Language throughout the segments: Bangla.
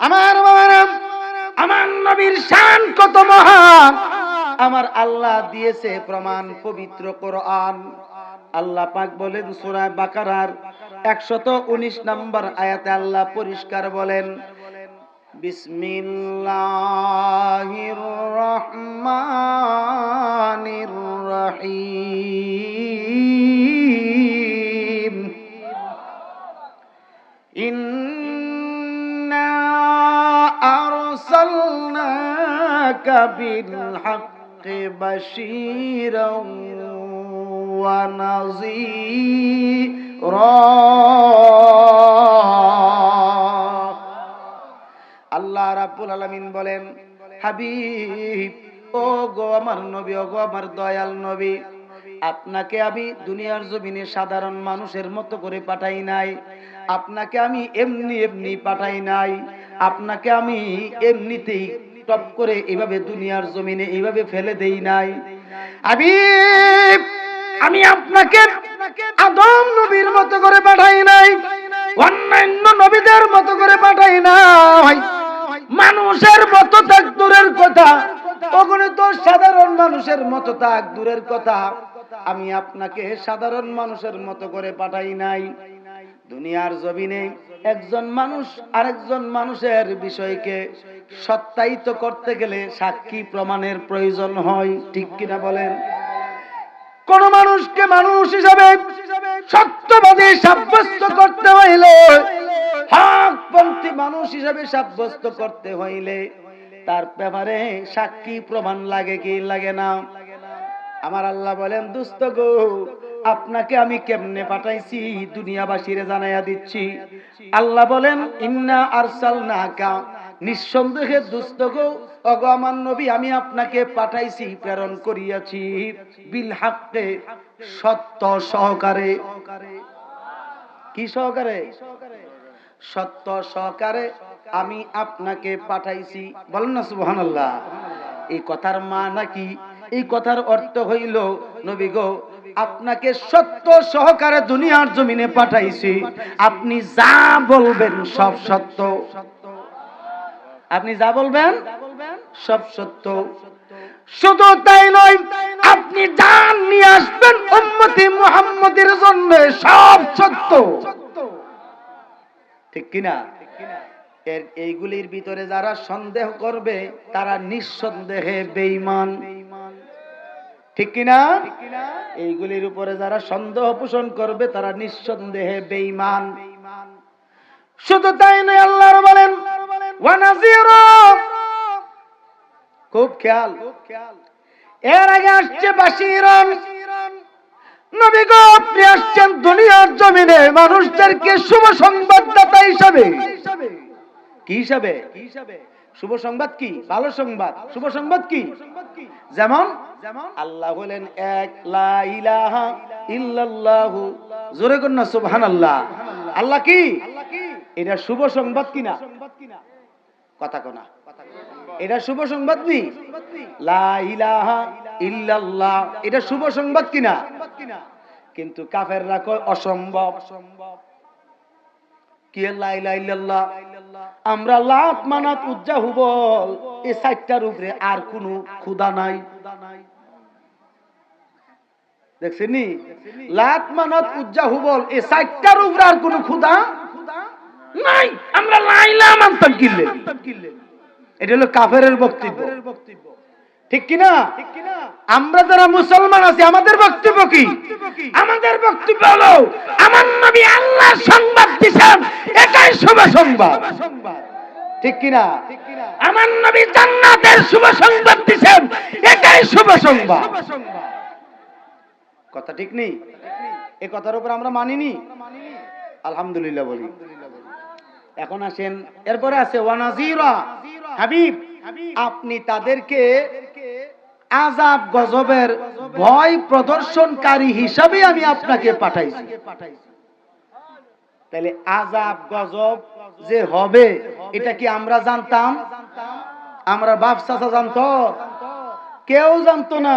আমার বাবারা আমার নবীর শান কত মহান আমার আল্লাহ দিয়েছে প্রমাণ, পবিত্র কোরআন। আল্লাহ পাক বলেন, সূরা বাকারার 119 নম্বর আয়াতে আল্লাহ পরিষ্কার বলেন, বিসমিল্লাহির রহমানির রহিম। أرسلناك بالحق بشيرا ونظيرا আল্লাহ রাব্বুল আলামিন বলেন হাবিব ও গো আমার নবী ও গো আমার দয়াল নবী আপনাকে আমি দুনিয়ার জমিনে সাধারণ মানুষের মতো করে পাঠাই নাই আপনাকে আমি এমনি এমনি পাঠাই নাই আপনাকে আমি এমনিতেই টপ করে এইভাবে দুনিয়ার জমিনে এইভাবে ফেলে দেই নাই। আমি আমি আপনাকে আদম নবীর মতো করে পাঠাই নাই, অন্যান্য নবীদের মতো করে পাঠাই নাই। মানুষের মতো থাক দূরের কথা, অগণিত সাধারণ মানুষের মতো থাক দূরের কথা, আমি আপনাকে সাধারণ মানুষের মতো করে পাঠাই নাই। দুনিয়ার জমিনে একজন মানুষ আরেকজন মানুষের বিষয়কে সত্যায়িত করতে গেলে সাক্ষী প্রমাণের প্রয়োজন হয়, ঠিক কিনা বলেন? কোন মানুষকে মানুষ হিসাবে সত্যবাদী সাব্যস্ত করতে হইলে, হকপন্থী মানুষ হিসাবে সাব্যস্ত করতে হইলে তার ব্যাপারে সাক্ষী প্রমাণ লাগে কি লাগে না? আমার আল্লাহ বলেন দুস্থ গো আপনাকে আমি কেমনে পাঠাইছি? দুনিয়াবাসীরে জানাইয়া দিচ্ছি। আল্লাহ বলেন, ইন্না আরসালনাকা। নিঃসন্দেহে, দুস্থ গো নবী, আমি আপনাকে পাঠাইছি, প্রেরণ করিয়াছি। বিল হাক্কে, সত্য সহকারে। কি সহকারে? সত্য সহকারে আমি আপনাকে পাঠাইছি। বলেন না, সুবহানাল্লাহ। এই কথার মা নাকি এই কথার অর্থ হইল, নবী গো আপনাকে সত্য সহকারে দুনিয়ার জমিনে পাঠাইছি। আপনি যা বলবেন সব সত্য। আপনি যা বলবেন সব সত্য। শুধু তাই নয়, আপনি জান নিয়ে আসবেন উম্মতি মুহাম্মদের জন্য সব সত্য। ঠিক কিনা? এর এইগুলির ভিতরে যারা সন্দেহ করবে, তারা নিঃসন্দেহে বেঈমান। ঠিক কিনা? এইগুলির উপরে যারা সন্দেহ পোষণ করবে, তারা নিঃসন্দেহে বেঈমান। শুধু তাই নয় আল্লাহর বলেন খুব খেয়াল। এর আগে আসছে বাসিরন নবী গো, আপনি আসছেন দুনিয়ার জমিনে, মানুষদেরকে শুভ সংবাদদাতা হিসাবে। কি হিসাবে? শুভ সংবাদ কি? ভালো সংবাদ। শুভ সংবাদ কি? যেমন আল্লাহ বলেন এক লা ইলাহা ইল্লাল্লাহু। জোরে কোন না সুবহানাল্লাহ। আল্লাহ কি? এটা শুভ সংবাদ কিনা? কথা কোনা। এটা শুভ সংবাদ নি? লা ইলাহা ইল্লাল্লাহ। এটা শুভ সংবাদ কিনা? কিন্তু কাফেররা কয় অসম্ভব। কি লা ইলাহা ইল্লাল্লাহ? আমরা লাত মানাত উজ্জা হুবল। এই সাইটটার উপরে আর কোনো খুদা নাই। দেখছেন? লাত মানাত উজ্জা হুবল এই সাইটটার উপরে আর কোনো খুদা নাই। আমরা লাইলা মানতাম কিনলে এটা হলো কাফেরের বক্তব্য। ঠিক কিনা? আমরা যারা মুসলমান আছি আমাদের বক্তব্য কি? আমাদের বক্তব্য হলো আমার নবী আল্লাহ সংবাদ দিছেন এটাই শুভ সংবাদ। ঠিক কিনা? আমার নবী জান্নাতের শুভ সংবাদ দিছেন এটাই শুভ সংবাদ। কথা ঠিক নেই? এই কথার উপর আমরা মানিনি? আলহামদুলিল্লাহ বলি। এখন আসেন, এরপরে আছে ওয়ানাজিরা হাবিব, আপনি তাদেরকে আজাব গজবের ভয় প্রদর্শনকারী হিসাবে আমি আপনাকে পাঠাইছি। তাহলে আজাব গজব যে হবে, এটা কি আমরা জানতাম? আমরা বাপ চাচা জানতো? কেউ জানতো না।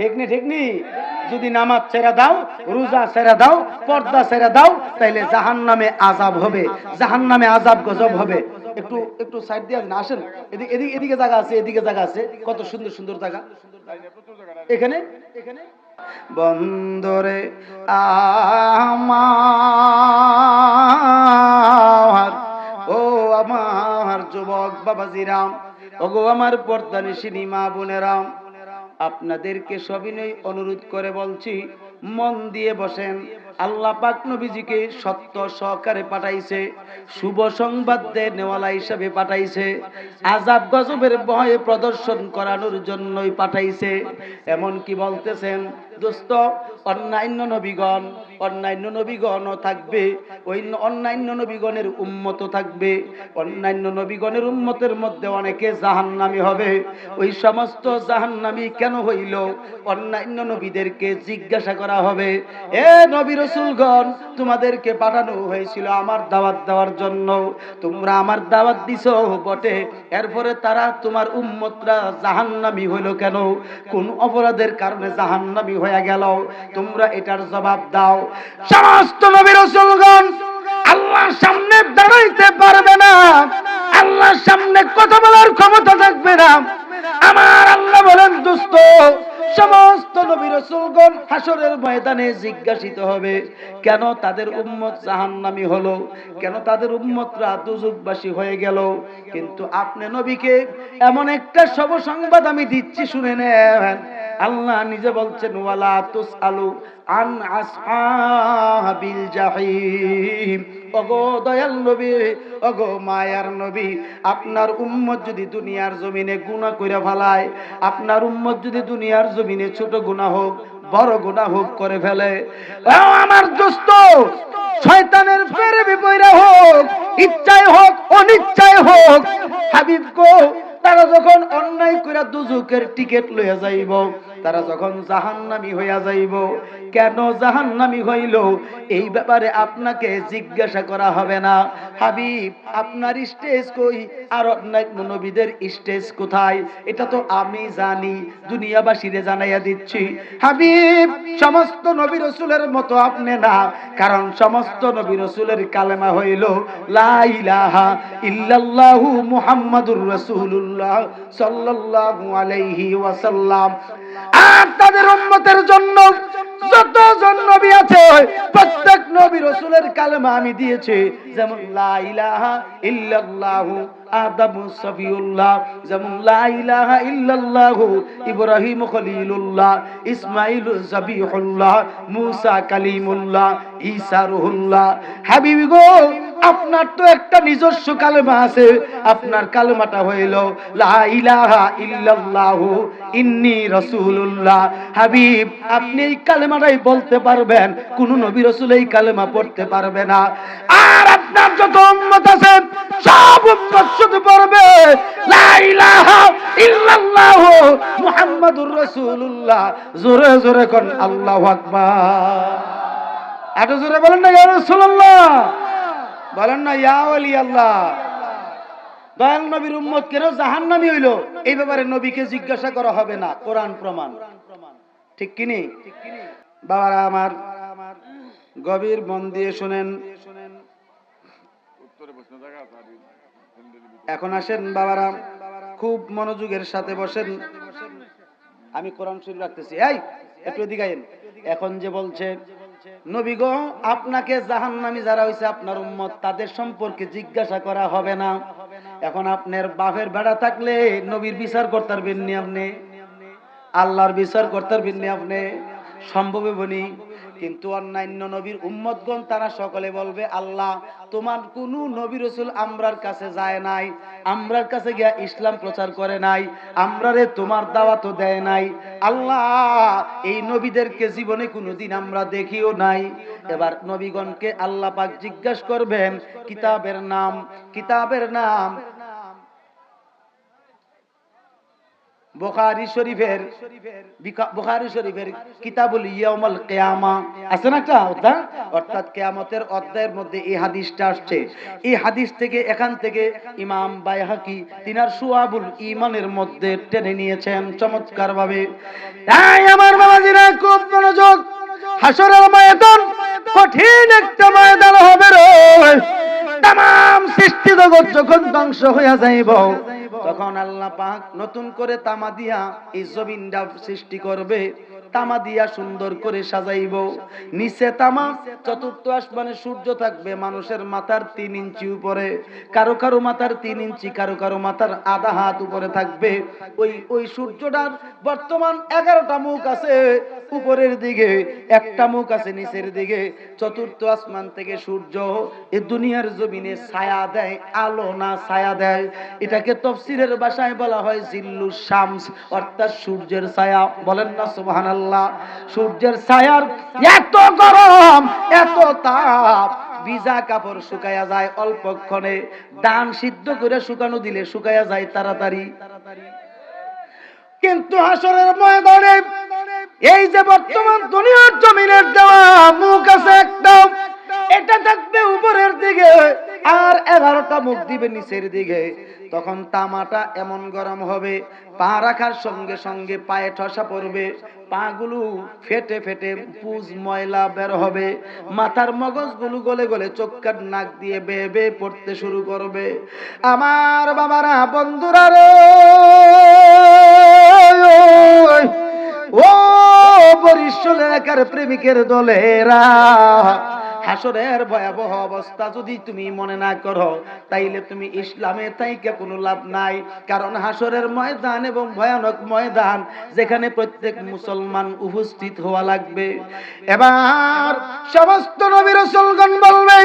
ঠিক নি ঠিক নি? যদি নামাজ ছেড়ে দাও, রোজা ছেড়ে দাও, পর্দা ছেড়ে দাও, তাইলে জাহান নামে আজাব হবে। জাহান নামে আজাব গজব হবে। একটু একটু সাইড দিয়ে দিন আসেন। এদিকে এদিকে এদিকে জায়গা আছে, এদিকে জায়গা আছে। কত সুন্দর সুন্দর জায়গা। এখানে এখানে? বন্দরে আমার, ও আমার যুবক বাবাজিরাম, ওগো আমার পর্দানিসিনী মা বোনেরাম। আপনাদেরকে সবিনয় অনুরোধ করে বলছি, মন দিয়ে বসেন। আল্লাহ পাক নবীজিকে সত্য সহকারে পাঠাইছে, শুভ সংবাদ নেওয়ালা হিসাবে পাঠাইছে, আজাব গজবের ভয়ে প্রদর্শন করানোর জন্যই পাঠাইছে। এমন কি বলতেছেন দোস্ত অন্যান্য নবীগণ, অন্যান্য নবীগণও থাকবে। ওই অন্যান্য নবীগণের উম্মত থাকবে। অন্যান্য নবীগণের উম্মতের মধ্যে অনেকে জাহান্নামী হবে। ওই সমস্ত জাহান্নামী কেন হইল? অন্যান্য নবীদেরকে জিজ্ঞাসা করা হবে, এ নবী রসুলগণ, তোমাদেরকে পাঠানো হয়েছিল আমার দাওয়াত দেওয়ার জন্য। তোমরা আমার দাওয়াত দিছ বটে। এরপরে তারা তোমার উম্মতরা জাহান্নামী হইল কেন? কোন অপরাধের কারণে জাহান্নামী হয়ে গেল। তোমরা এটার জবাব দাও। সমস্ত নবী রসুলগণ, আল্লাহর সামনে দাঁড়াইতে পারবে না। আল্লাহর সামনে কথা বলার ক্ষমতা থাকবে না। আমার আল্লাহ বলেন দুস্থ নবী রসুলগণ হাসরের ময়দানে জিজ্ঞাসিত হবে, কেন তাদের উম্মত জাহান্নামী হলো? কেন তাদের উম্মতরা দুযুগবাসী হয়ে গেল? কিন্তু আপনি নবীকে এমন একটা শুভ সংবাদ আমি দিচ্ছি, শুনে নেন। আল্লাহ নিজে বলছেন, ওয়ালা তুসআলু আন আসহাবিল জাহিম। ওগো দয়াল নবী, ওগো মায়ার নবী, আপনার উম্মত যদি দুনিয়ার জমিনে গুনাহ করে ফেলায়, আপনার উম্মত যদি দুনিয়ার জমিনে ছোট গুনাহ হোক, বড় গুনাহ হোক করে ফেলে। আমার দোস্ত, শয়তানের ফেরে বিপয়রা হোক, ইচ্ছায় হোক, অনিচ্ছায় হোক, হাবিব গো, তারা যখন অন্যায় করে দুজুকের টিকিট লইয়া যাইব তারা যখন জাহান্নামি হইয়া যাইব, কেন জাহান্নামি হইল? এই ব্যাপারে আপনাকে জিজ্ঞাসা করা হবে না। হাবিব, আপনার স্টেজ কই? আর অন্যান্য নবীদের স্টেজ কোথায়? এটা তো আমি জানি, দুনিয়াবাসীরে জানাইয়া দিচ্ছি। হাবিব, সমস্ত নবী রসুলের মতো আপনি না, কারণ সমস্ত নবী রসুলের কালেমা হইল, লা ইলাহা ইল্লাল্লাহু মুহাম্মাদুর রাসূলুল্লাহ সাল্লাল্লাহু আলাইহি ওয়াসাল্লাম। আর তাদের উন্মতের জন্য যতজন নবী আছে, প্রত্যেক নবী রসুলের কালেমা আমি দিয়েছি। যেমন ইল্লাল্লাহু যেমন ইল্লাল্লাহু ইব্রাহিম খলিলুল্লাহ, ইসমাইল মুসা কালিমুল্লাহ, ঈসা রুহুল্লাহ। গো, আপনার তো একটা নিজস্ব কালেমা আছে। আপনার কালেমাটা হইল, লা ইল্লাল্লাহু রাসূলুল্লাহ। হাবিব, আপনি এই কালেমাটাই বলতে পারবেন, কোন নবী রাসূল এই কালেমা পড়তে পারবে না। আর আপনার যত উম্মত আছে, সব উম্মত শুধু পড়বে মুহাম্মাদুর জোরে জোরে কোন এত জোরে বলেন না বলেন না আল্লাহ দয়াল নবীর উম্মত কেন হইল? এই ব্যাপারে নবীকে জিজ্ঞাসা করা হবে না, কোরআন প্রমাণ। ঠিক কিনি বাবারা আমার, গভীর মন দিয়ে শুনেন। এখন আসেন বাবারা, খুব মনোযোগের সাথে বসেন। আমি কোরআন শরীফ রাখতেছি। এই, একটু এদিকে। এখন যে বলছে নবীগ আপনাকে জাহান্নামী যারা হইছে আপনার উম্মত, তাদের সম্পর্কে জিজ্ঞাসা করা হবে না। এখন আপনার বাপের বেড়া থাকলে নবীর বিচার করতে পারবেন আপনি। আল্লাহর বিচার করতে পারবেন আপনি। সম্ভব বনি কিন্তু অন্যান্য নবীর উম্মতগণ, তারা সকলে বলবে, আল্লাহ, তোমার কোন নবী রসুল আমরার কাছে যায় নাই, আমরার কাছে গিয়া ইসলাম প্রচার করে নাই, আমরারে তোমার দাওয়াতও দেয় নাই। আল্লাহ, এই নবীদেরকে জীবনে কোনোদিন আমরা দেখিও নাই। এবার নবীগণকে আল্লাহ পাক জিজ্ঞাসা করবেন, কিতাবের নাম কিতাবের নাম বুখারী শরীফের বুখারী শরীফের কিতাবুল ইয়াউমাল কিয়ামা। আছে না একটা অধ্যায়? অর্থাৎ কিয়ামতের অধ্যায়ের মধ্যে এই হাদিসটা আসছে। এই হাদিস থেকে, এখান থেকে ইমাম বাইহাকি তিনার সুয়াবুল ঈমানের মধ্যে টেনে নিয়েছেন চমৎকার ভাবে এই আমার বাবাজিরা, খুব মনোযোগ। হাসরের ময়দান, কঠিন একটা ময়দান হবে রে। তাম সৃষ্টি জগৎ যখন ধ্বংস হইয়া যাইব তখন আল্লাহ পাক নতুন করে তামা দিয়া এই জমিনটা সৃষ্টি করবে। তামা দিয়া সুন্দর করে সাজাইব। নিচে তামা, চতুর্থ আসমানে সূর্য থাকবে মানুষের মাথার তিন ইঞ্চি উপরে। কারও কারও মাথার তিন ইঞ্চি, কারও কারও মাথার আধা হাত উপরে থাকবে। ওই ওই সূর্যটার বর্তমান এগারোটা মুখ আছে। উপরের দিকে একটা মুখ আছে নিচের দিকে। চতুর্থ আসমান থেকে সূর্য এ দুনিয়ার জমিনে ছায়া দেয়, আলো না ছায়া দেয়। এটাকে তফসিরের বাসায় বলা হয় জিল্লু শামস, অর্থাৎ সূর্যের ছায়া। বলেন না, সুবহানাল্লাহ। সূর্যের ছায়ার এত গরম, এত তাপ। ভিজা কাপড় শুকায়া যায় অল্পক্ষণে দান সিদ্ধ করে শুকানো দিলে শুকায়া যায় তাড়াতাড়ি। কিন্তু হাসরের ময়দানে এই যে বর্তমান দুনিয়ার জমিনের দেওয়া মুখ আছে একটা এটা থাকবে উপরের দিকে। আর এগারোটা মুখ দিবে নিচের দিকে। তখন তামাটা এমন গরম হবে, পা রাখার সঙ্গে সঙ্গে পায়ে ঠসা পড়বে, পাগুলো ফেটে ফেটে পুজ ময়লা বের হবে, মাথার মগজগুলো গলে গলে চোখকার নাক দিয়ে বেয়ে বেয়ে পড়তে শুরু করবে। আমার বাবারা, বন্ধুরা রে! ও বরিশাল এলাকার প্রেমিকের দলেরা হাসরের ভয়াবহ অবস্থা যদি তুমি মনে না করো, তাইলে তুমি ইসলামে তাইকে কোনো লাভ নাই। কারণ হাসরের ময়দান এবং ভয়ানক ময়দান, যেখানে প্রত্যেক মুসলমান উপস্থিত হওয়া লাগবে। এবার সমস্ত নবী রসুলগণ বলবে,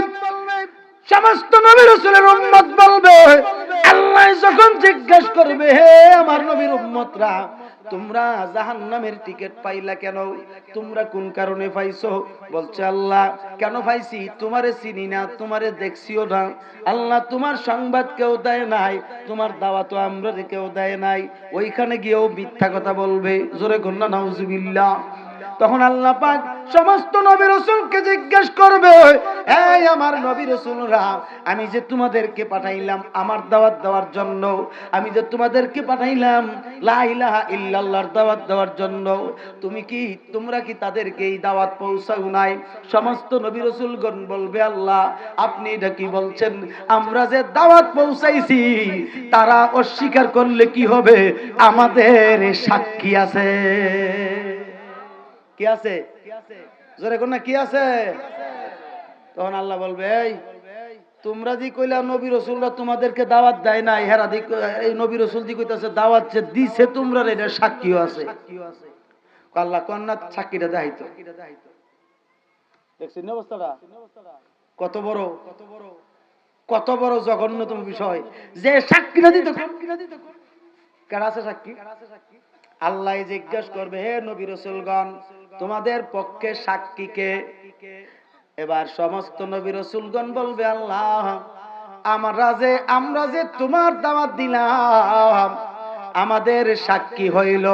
সমস্ত নবী রসুলের উম্মত বলবে, আল্লাহ যখন জিজ্ঞেস করবে, হে আমার নবীর উম্মতরা তোমরা জাহান্নামের টিকিট পাইলা কেন? তোমরা কোন কারণে পাইছো? বলছে আল্লাহ, কেন পাইছি? তোমারে চিনি না, তোমারে দেখছিও না। আল্লাহ তোমার সংবাদ কেউ দেয় নাই, তোমার দাওয়া তো আমরা কেউ দেয় নাই। ওইখানে গিয়েও মিথ্যা কথা বলবে। জোরে কন্যা, নাউজুবিল্লাহ। তখন আল্লাহ পাক সমস্ত নবী রসুলকে জিজ্ঞেস করবে, এই আমার নবী রসুলরা, আমি যে তোমাদেরকে পাঠাইলাম আমার দাওয়াত দেওয়ার জন্য, আমি যে তোমাদেরকে পাঠাইলাম লা ইলাহা ইল্লাল্লাহর দাওয়াত দেওয়ার জন্য, তুমি কি, তোমরা কি তাদেরকে এই দাওয়াত পৌঁছাও নাই? সমস্ত নবী রসুলগণ বলবে, আল্লাহ, আপনি এটা কি বলছেন? আমরা যে দাওয়াত পৌঁছাইছি, তারা অস্বীকার করলে কি হবে? আমাদের সাক্ষী আছে। কি আছে? জোরে কোন কি আছে? তখন আল্লাহ বলবে, এই, তোমরা দি কইলা নবী রসুলরা তোমাদেরকে দাওয়াত দেয় নাই, হেরা দি এই নবী রসুল দি কইতাছে দাওয়াত যে দিছে তোমরা এটা সাক্ষীও আছে। আল্লাহ কন্যা সাক্ষীটা কত বড় কত বড় কত বড় জঘন্যতম বিষয়। যে সাক্ষীটা দিত কেডা আছে সাক্ষী? আল্লাহ জিজ্ঞাসা করবে, হে নবী রসুলগণ, তোমাদের পক্ষে সাক্ষীকে এবার সমস্ত নবী রসুলগণ বলবে, আল্লাহ, আমরা যে আমরা যে তোমার দাওয়াত দিলাম, আমাদের সাক্ষী হইল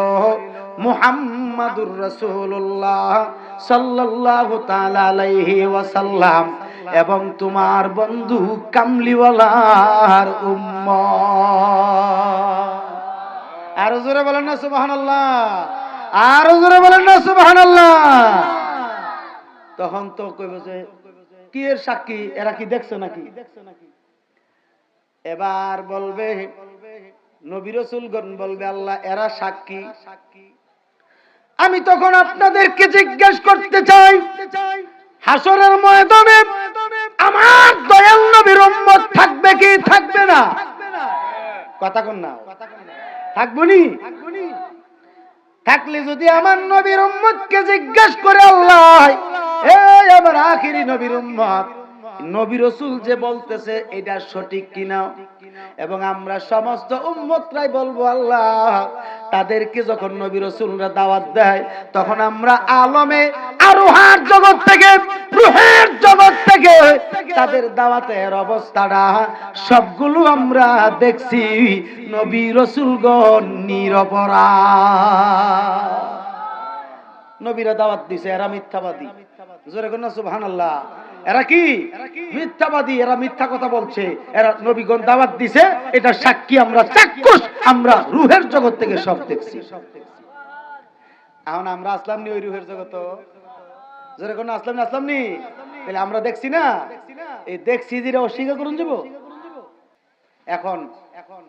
মুহাম্মাদুর রাসূলুল্লাহ সাল্লাল্লাহু তাআলা আলাইহি ওয়াসাল্লাম এবং তোমার বন্ধু কামলিওয়ালার উম্মত। আরও জোরে বলেন না, সুবহানাল্লাহ। আরও জোরে বলেন না, সুবহানাল্লাহ। তখন তো কইবে যে, কি এর সাক্ষী? এরা কি দেখছে নাকি? এবার বলবে, নবী রাসূলগণ বলবে, আল্লাহ, এরা সাক্ষী। আমি তখন আপনাদেরকে জিজ্ঞেস করতে চাই হাসরের ময়দানে আমার দয়াল নবীর উম্মত থাকবে কি থাকবে না? কথা কোন না। থাকব নি? থাকলে যদি আমার নবীর উম্মতকে জিজ্ঞেস করে আল্লাহ, এই আমার আখিরি নবীর উম্মত, নবী রসুল যে বলতেছে, এটা সঠিক কিনা? এবং আমরা সমস্ত উম্মতরাই বলব আল্লাহ, তাদেরকে যখন নবী রসুলরা দাওয়াত দেয়, তখন আমরা আলমে আরোহার জগৎ থেকে, রুহের জগৎ থেকে, তাদের দাওয়াতের অবস্থাটা সবগুলো আমরা দেখছি নবী রসুলগণ নিরপরাধ। নবীরা দাওয়াত দিছে, এরা মিথ্যাবাদী। জোরে কোন সুবহানাল্লাহ। এরা কি? মিথ্যাবাদী, এরা মিথ্যা কথা বলছে। এরা নবীগণ দাওয়াত দিছে, এটা সাক্ষী আমরা, চাক্ষুষ, আমরা রুহের জগৎ থেকে সব দেখছি। এখন আমরা আসলাম নি ওই রুহের জগৎ? জোরে কোন আসলাম না, আসলাম নি? তাহলে আমরা দেখছি না? এই দেখছি যেটা অস্বীকার করুন যাব। এখন এখন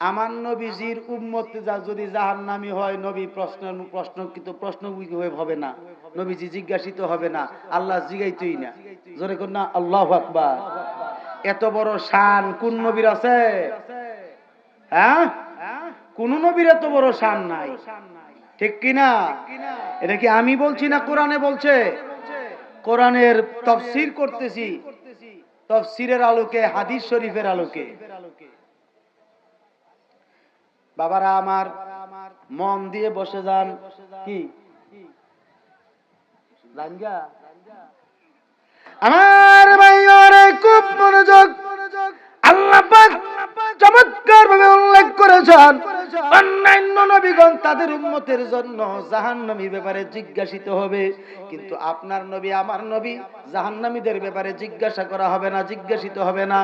আমার নবীজির উম্মত যদি জাহান্নামী হয়, নবী প্রশ্ন প্রশ্ন কিন্তু প্রশ্ন হবে না। নবীজি জিজ্ঞাসিত হবে না, আল্লাহ জিগাইতই না। জোরে কর না, আল্লাহ আকবার। এত বড় শান কোন নবীর আছে? হ্যাঁ? কোন নবীর এত বড় শান নাই। ঠিক কি না এটা কি আমি বলছি না কোরআনে বলছে? কোরআনের তফসির করতেছি। তফসিরের আলোকে, হাদিস শরীফের আলোকে। বাবারা আমার, মন দিয়ে বসে যান। কি? আমার ভাই খুব মনোযোগ। চমৎকার ভাবে উল্লেখ করেছেন। অন্যান্য নবীগণ তাদের উম্মতের জন্য জাহান্নামী ব্যাপারে জিজ্ঞাসিত হবে। কিন্তু আপনার নবী, আমার নবী জাহান্নামীদের ব্যাপারে জিজ্ঞাসা করা হবে না, জিজ্ঞাসিত হবে না।